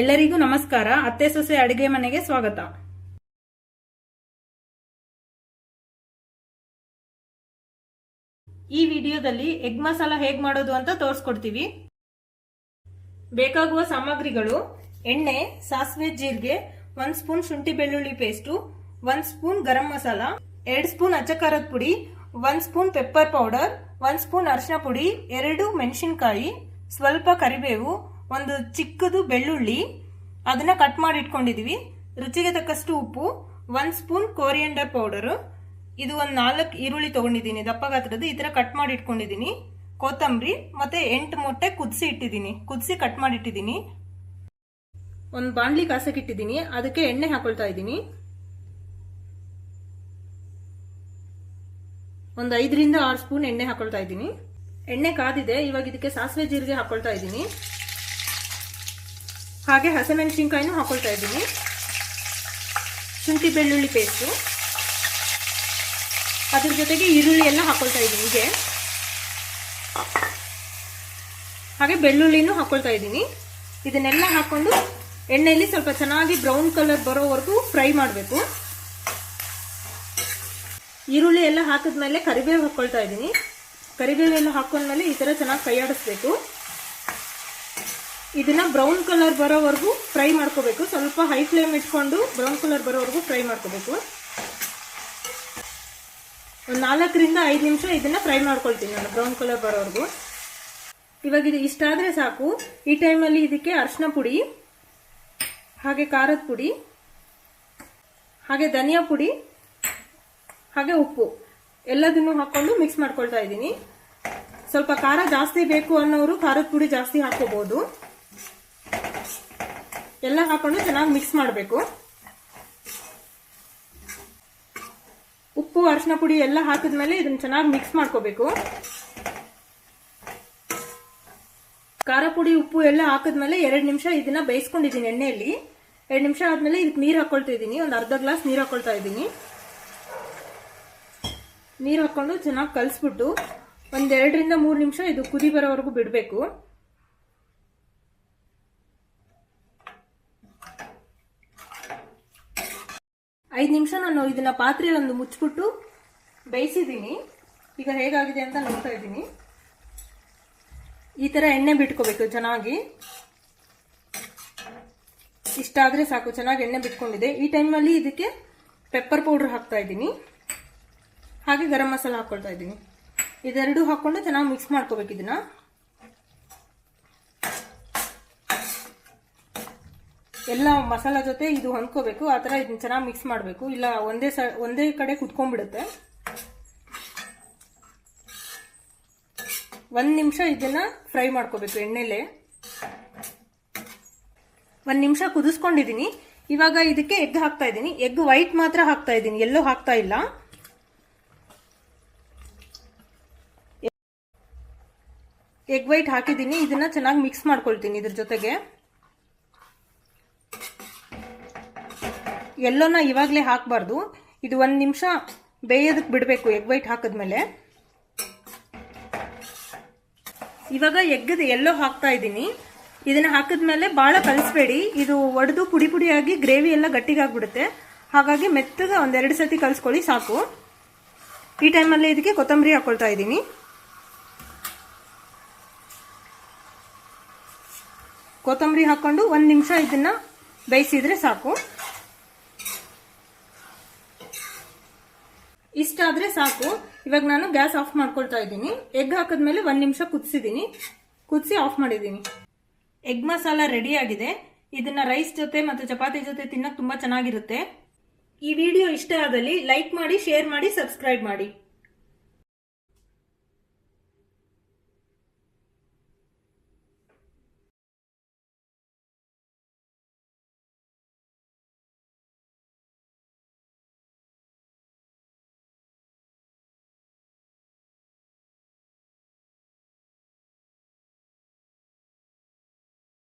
ಎಲ್ಲರಿಗೂ ನಮಸ್ಕಾರ. ಅತ್ತೆ ಸೊಸೆ ಅಡುಗೆ ಮನೆಗೆ ಸ್ವಾಗತ. ಈ ವಿಡಿಯೋದಲ್ಲಿ ಎಗ್ ಮಸಾಲ ಹೇಗ್ ಮಾಡೋದು ಅಂತ ತೋರಿಸ್ಕೊಡ್ತೀವಿ. ಬೇಕಾಗುವ ಸಾಮಗ್ರಿಗಳು, ಎಣ್ಣೆ, ಸಾಸಿವೆ ಜೀರಿಗೆ, ಒಂದ್ ಸ್ಪೂನ್ ಶುಂಠಿ ಬೆಳ್ಳುಳ್ಳಿ ಪೇಸ್ಟು, ಒಂದ್ ಸ್ಪೂನ್ ಗರಂ ಮಸಾಲ, ಎರಡ್ ಸ್ಪೂನ್ ಅಚ್ಚಕಾರದ ಪುಡಿ, ಒಂದ್ ಸ್ಪೂನ್ ಪೆಪ್ಪರ್ ಪೌಡರ್, ಒಂದ್ ಸ್ಪೂನ್ ಅರಿಶಿನ ಪುಡಿ, ಎರಡು ಮೆಣಸಿನಕಾಯಿ, ಸ್ವಲ್ಪ ಕರಿಬೇವು ಒಂದು ಚಿಕ್ಕದು ಬೆಳ್ಳುಳ್ಳಿ, ಅದನ್ನ ಕಟ್ ಮಾಡಿ ಇಟ್ಕೊಂಡಿದೀವಿ ರುಚಿಗೆ ತಕ್ಕಷ್ಟು ಉಪ್ಪು, ಒಂದು ಸ್ಪೂನ್ ಕೋರಿಯಂಡರ್ ಪೌಡರ್ ಇದು ಒಂದು ನಾಲ್ಕು ಈರುಳ್ಳಿ ತೊಗೊಂಡಿದ್ದೀನಿ, ದಪ್ಪ ಗಾತ್ರದ ಈ ಥರ ಕಟ್ ಮಾಡಿ ಇಟ್ಕೊಂಡಿದ್ದೀನಿ ಕೊತ್ತಂಬರಿ, ಮತ್ತೆ ಎಂಟು ಮೊಟ್ಟೆ ಕುದಿಸಿ ಇಟ್ಟಿದ್ದೀನಿ ಕುದಿಸಿ ಕಟ್ ಮಾಡಿ ಇಟ್ಟಿದ್ದೀನಿ ಒಂದು ಬಾಣ್ಲಿ ಕಾಸಕ್ಕೆ ಇಟ್ಟಿದ್ದೀನಿ ಅದಕ್ಕೆ ಎಣ್ಣೆ ಹಾಕೊಳ್ತಾ ಇದ್ದೀನಿ. ಒಂದು ಐದರಿಂದ ಆರು ಸ್ಪೂನ್ ಎಣ್ಣೆ ಹಾಕೊಳ್ತಾ ಇದ್ದೀನಿ. ಎಣ್ಣೆ ಕಾದಿದೆ, ಇವಾಗ ಇದಕ್ಕೆ ಸಾಸಿವೆ ಜೀರಿಗೆ ಹಾಕೊಳ್ತಾ ಇದ್ದೀನಿ. ಹಾಗೆ ಹಸಿಮೆಣಸಿನ್ಕಾಯಿನೂ ಹಾಕೊಳ್ತಾ ಇದ್ದೀನಿ. ಶುಂಠಿ ಬೆಳ್ಳುಳ್ಳಿ ಪೇಸ್ಟು ಅದ್ರ ಜೊತೆಗೆ ಈರುಳ್ಳಿ ಎಲ್ಲ ಹಾಕೊಳ್ತಾ ಇದ್ದೀನಿ ಹೀಗೆ. ಹಾಗೆ ಬೆಳ್ಳುಳ್ಳಿನೂ ಹಾಕೊಳ್ತಾ ಇದ್ದೀನಿ. ಇದನ್ನೆಲ್ಲ ಹಾಕೊಂಡು ಎಣ್ಣೆಯಲ್ಲಿ ಸ್ವಲ್ಪ ಚೆನ್ನಾಗಿ ಬ್ರೌನ್ ಕಲರ್ ಬರೋವರೆಗೂ ಫ್ರೈ ಮಾಡಬೇಕು. ಈರುಳ್ಳಿ ಎಲ್ಲ ಹಾಕಿದ್ಮೇಲೆ ಕರಿಬೇವು ಹಾಕೊಳ್ತಾ ಇದ್ದೀನಿ. ಕರಿಬೇವು ಎಲ್ಲ ಹಾಕೊಂಡ್ಮೇಲೆ ಈ ಥರ ಚೆನ್ನಾಗಿ ಕೈ ಆಡಿಸ್ಬೇಕು. ಇದನ್ನ ಬ್ರೌನ್ ಕಲರ್ ಬರೋವರೆಗೂ ಫ್ರೈ ಮಾಡ್ಕೋಬೇಕು. ಸ್ವಲ್ಪ ಹೈ ಫ್ಲೇಮ್ ಇಟ್ಕೊಂಡು ಬ್ರೌನ್ ಕಲರ್ ಬರೋವರೆಗೂ ಫ್ರೈ ಮಾಡ್ಕೋಬೇಕು. ಒಂದು ನಾಲ್ಕರಿಂದ ಐದು ನಿಮಿಷ ಇದನ್ನ ಫ್ರೈ ಮಾಡ್ಕೊಳ್ತೀನಿ ನಾನು ಬ್ರೌನ್ ಕಲರ್ ಬರೋವರೆಗೂ. ಇವಾಗ ಇದು ಇಷ್ಟಾದರೆ ಸಾಕು. ಈ ಟೈಮಲ್ಲಿ ಇದಕ್ಕೆ ಅರಿಶಿನ ಪುಡಿ, ಹಾಗೆ ಖಾರದ ಪುಡಿ, ಹಾಗೆ ಧನಿಯಾ ಪುಡಿ, ಹಾಗೆ ಉಪ್ಪು. ಎಲ್ಲದನ್ನು ಹಾಕೊಂಡು ಮಿಕ್ಸ್ ಮಾಡ್ಕೊಳ್ತಾ ಇದ್ದೀನಿ. ಸ್ವಲ್ಪ ಖಾರ ಜಾಸ್ತಿ ಬೇಕು ಅನ್ನೋರು ಖಾರದ ಪುಡಿ ಜಾಸ್ತಿ ಹಾಕೋಬಹುದು ಎಲ್ಲ ಹಾಕೊಂಡು ಚೆನ್ನಾಗಿ ಮಿಕ್ಸ್ ಮಾಡಬೇಕು. ಉಪ್ಪು, ಅರಿಶಿನ ಪುಡಿ ಎಲ್ಲ ಹಾಕಿದ್ಮೇಲೆ ಇದನ್ನ ಚೆನ್ನಾಗಿ ಮಿಕ್ಸ್ ಮಾಡ್ಕೋಬೇಕು. ಖಾರ ಪುಡಿ, ಉಪ್ಪು ಎಲ್ಲ ಹಾಕಿದ್ಮೇಲೆ ಎರಡು ನಿಮಿಷ ಇದನ್ನ ಬೇಯಿಸ್ಕೊಂಡಿದ್ದೀನಿ ಎಣ್ಣೆಯಲ್ಲಿ. ಎರಡು ನಿಮಿಷ ಆದ್ಮೇಲೆ ಇದಕ್ಕೆ ನೀರು ಹಾಕೊಳ್ತಾ ಇದ್ದೀನಿ. ಒಂದು ಅರ್ಧ ಗ್ಲಾಸ್ ನೀರು ಹಾಕೊಳ್ತಾ ಇದ್ದೀನಿ. ನೀರು ಹಾಕೊಂಡು ಚೆನ್ನಾಗಿ ಕಲಿಸ್ಬಿಟ್ಟು ಒಂದೆರಡರಿಂದ ಮೂರು ನಿಮಿಷ ಇದು ಕುದಿ ಬರೋವರೆಗೂ ಬಿಡಬೇಕು. ಐದು ನಿಮಿಷ ನಾನು ಇದನ್ನ ಪಾತ್ರೆ ಒಂದು ಮುಚ್ಚಿಬಿಟ್ಟು ಬೇಯಿಸಿದ್ದೀನಿ. ಈಗ ಹೇಗಾಗಿದೆ ಅಂತ ನೋಡ್ತಾ ಇದ್ದೀನಿ. ಈ ಥರ ಎಣ್ಣೆ ಬಿಟ್ಕೋಬೇಕು ಚೆನ್ನಾಗಿ. ಇಷ್ಟ ಆದರೆ ಸಾಕು, ಚೆನ್ನಾಗಿ ಎಣ್ಣೆ ಬಿಟ್ಕೊಂಡಿದೆ. ಈ ಟೈಮಲ್ಲಿ ಇದಕ್ಕೆ ಪೆಪ್ಪರ್ ಪೌಡ್ರ್ ಹಾಕ್ತಾ ಇದ್ದೀನಿ. ಹಾಗೆ ಗರಂ ಮಸಾಲ ಹಾಕ್ಕೊಳ್ತಾ ಇದ್ದೀನಿ. ಇದೆರಡು ಹಾಕೊಂಡು ಚೆನ್ನಾಗಿ ಮಿಕ್ಸ್ ಮಾಡ್ಕೋಬೇಕು ಇದನ್ನ. ಎಲ್ಲ ಮಸಾಲ ಜೊತೆ ಇದು ಹೊಂದ್ಕೋಬೇಕು ಆ ಥರ ಇದನ್ನ ಚೆನ್ನಾಗಿ ಮಿಕ್ಸ್ ಮಾಡಬೇಕು. ಇಲ್ಲ, ಒಂದೇ ಸ, ಒಂದೇ ಕಡೆ ಕುತ್ಕೊಂಡ್ಬಿಡುತ್ತೆ. ಒಂದು ನಿಮಿಷ ಇದನ್ನ ಫ್ರೈ ಮಾಡ್ಕೋಬೇಕು ಎಣ್ಣೆಲೆ. ಒಂದು ನಿಮಿಷ ಕುದಿಸ್ಕೊಂಡಿದ್ದೀನಿ ಇವಾಗ ಇದಕ್ಕೆ ಎಗ್ ಹಾಕ್ತಾ ಇದ್ದೀನಿ. ಎಗ್ ವೈಟ್ ಮಾತ್ರ ಹಾಕ್ತಾ ಇದ್ದೀನಿ. ಎಲ್ಲೋ ಹಾಕ್ತಾ ಇಲ್ಲ. ಎಗ್ ವೈಟ್ ಹಾಕಿದ್ದೀನಿ ಇದನ್ನ ಚೆನ್ನಾಗಿ ಮಿಕ್ಸ್ ಮಾಡ್ಕೊಳ್ತೀನಿ ಇದ್ರ ಜೊತೆಗೆ. ಎಲ್ಲೋನ ಇವಾಗಲೇ ಹಾಕಬಾರ್ದು. ಇದು ಒಂದು ನಿಮಿಷ ಬೇಯೋದಕ್ಕೆ ಬಿಡಬೇಕು ಎಗ್ ವೈಟ್ ಹಾಕಿದ್ಮೇಲೆ. ಇವಾಗ ಎಗ್ಗದ ಎಲ್ಲೋ ಹಾಕ್ತಾ ಇದ್ದೀನಿ. ಇದನ್ನ ಹಾಕಿದ್ಮೇಲೆ ಭಾಳ ಕಲಿಸ್ಬೇಡಿ. ಇದು ಒಡೆದು ಪುಡಿ ಪುಡಿಯಾಗಿ ಗ್ರೇವಿ ಎಲ್ಲ ಗಟ್ಟಿಗಾಗ್ಬಿಡುತ್ತೆ. ಹಾಗಾಗಿ ಮೆತ್ತಗೆ ಒಂದೆರಡು ಸತಿ ಕಲಿಸ್ಕೊಳ್ಳಿ, ಸಾಕು. ಈ ಟೈಮಲ್ಲಿ ಇದಕ್ಕೆ ಕೊತ್ತಂಬರಿ ಹಾಕೊಳ್ತಾ ಇದ್ದೀನಿ. ಕೊತ್ತಂಬರಿ ಹಾಕ್ಕೊಂಡು ಒಂದು ನಿಮಿಷ ಇದನ್ನು ಬೇಯಿಸಿದರೆ ಸಾಕು. ಇಷ್ಟ ಆದ್ರೆ ಸಾಕು. ಇವಾಗ ನಾನು ಗ್ಯಾಸ್ ಆಫ್ ಮಾಡ್ಕೊಳ್ತಾ ಇದ್ದೀನಿ. ಎಗ್ ಹಾಕಿದ್ಮೇಲೆ ಒಂದು ನಿಮಿಷ ಕುದಿಸಿದ್ದೀನಿ ಕುದಿಸಿ ಆಫ್ ಮಾಡಿದ್ದೀನಿ ಎಗ್ ಮಸಾಲ ರೆಡಿ ಆಗಿದೆ. ಇದನ್ನ ರೈಸ್ ಜೊತೆ ಮತ್ತು ಚಪಾತಿ ಜೊತೆ ತಿನ್ನಕ್ ತುಂಬಾ ಚೆನ್ನಾಗಿರುತ್ತೆ. ಈ ವಿಡಿಯೋ ಇಷ್ಟ ಆದಲ್ಲಿ ಲೈಕ್ ಮಾಡಿ ಶೇರ್ ಮಾಡಿ ಸಬ್ಸ್ಕ್ರೈಬ್ ಮಾಡಿ.